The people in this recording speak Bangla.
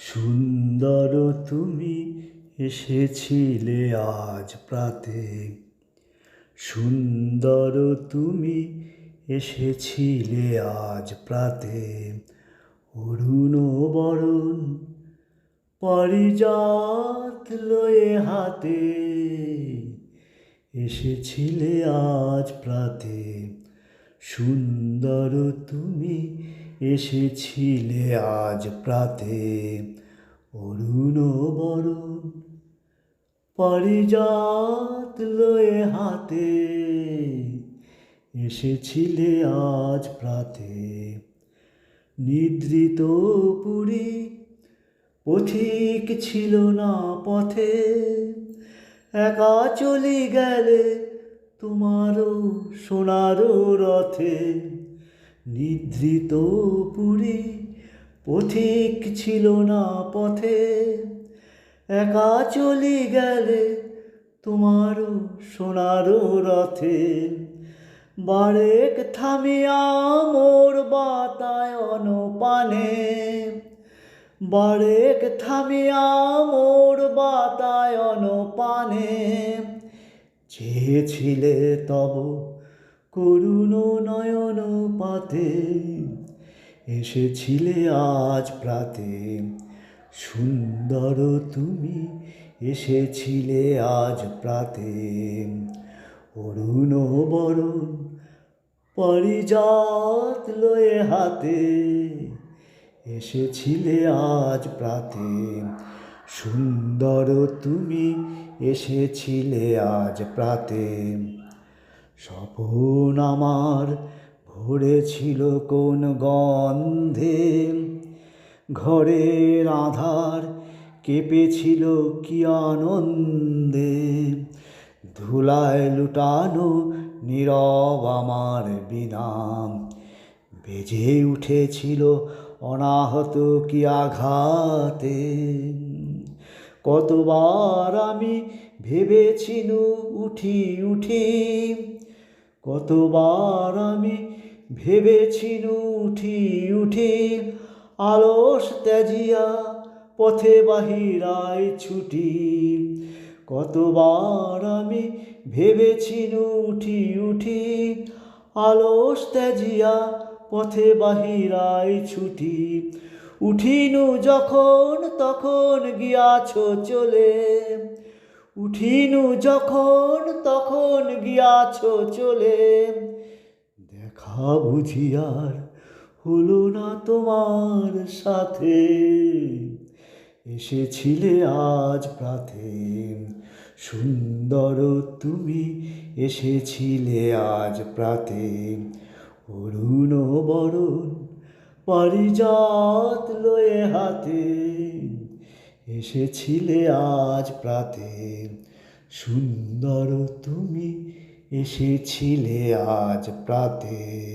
সুন্দর তুমি এসেছিলে আজ প্রাতে। সুন্দর তুমি এসেছিলে আজ প্রাতে। অরুণ বরণ পারিজাত লয়ে হাতে এসেছিলে আজ প্রাতে। সুন্দর তুমি এসেছিলে আজ প্রাতে। অরুণ বরণ পারিজাত লয়ে হাতে এসেছিলে আজ প্রাতে। নিদ্রিত পুরী পথিক ছিল না পথে, একা চলে গেলে তোমারও সোনারও রথে। নিদ্রিত পুরী, পথিক ছিল না পথে। একা চলে গেলে তোমারও সোনারও রথে। বারেক থামিয়া মোর বাতায়ন পানে বারেক থামিয়া মোর বাতায়ন পানে চেয়েছিলে তব করুণ নয়ন পাতে, এসেছিলে আজ প্রাতে। সুন্দর তুমি এসেছিলে আজ প্রাতে। অরুণ বরণ পরিজাত লয়ে হাতে, এসেছিলে আজ প্রাতে। সুন্দর তুমি এসেছিলে আজ প্রাতে। স্বপন আমার ভরেছিল কোন গন্ধে। ঘরের আধার কেঁপেছিল কি আনন্দে। ধুলায় লুটানো নীরব আমার বিনাম বেজে উঠেছিল অনাহত কি আঘাতে। কতবার আমি ভেবেছিনু উঠি উঠি কতবার আমি ভেবেছিনু উঠি উঠি আলস ত্যাজিয়া, পথে বাহিরায় ছুটি। কতবার আমি ভেবেছিনু উঠি উঠি আলস ত্যাজিয়া, পথে বাহিরায় ছুটি। উঠিনু যখন, তখন গিয়াছ চলে। উঠিনু যখন, তখন গিয়াছ চলে। দেখা বুঝিয়ার হলো না তোমার সাথে। এসেছিলে আজ প্রাতে সুন্দর তুমি এসেছিলে আজ প্রাতে অরুণ বরণ পারিজাত লয়ে হাতে। এসেছিলে আজ প্রাতে। সুন্দর তুমি এসেছিলে আজ প্রাতে।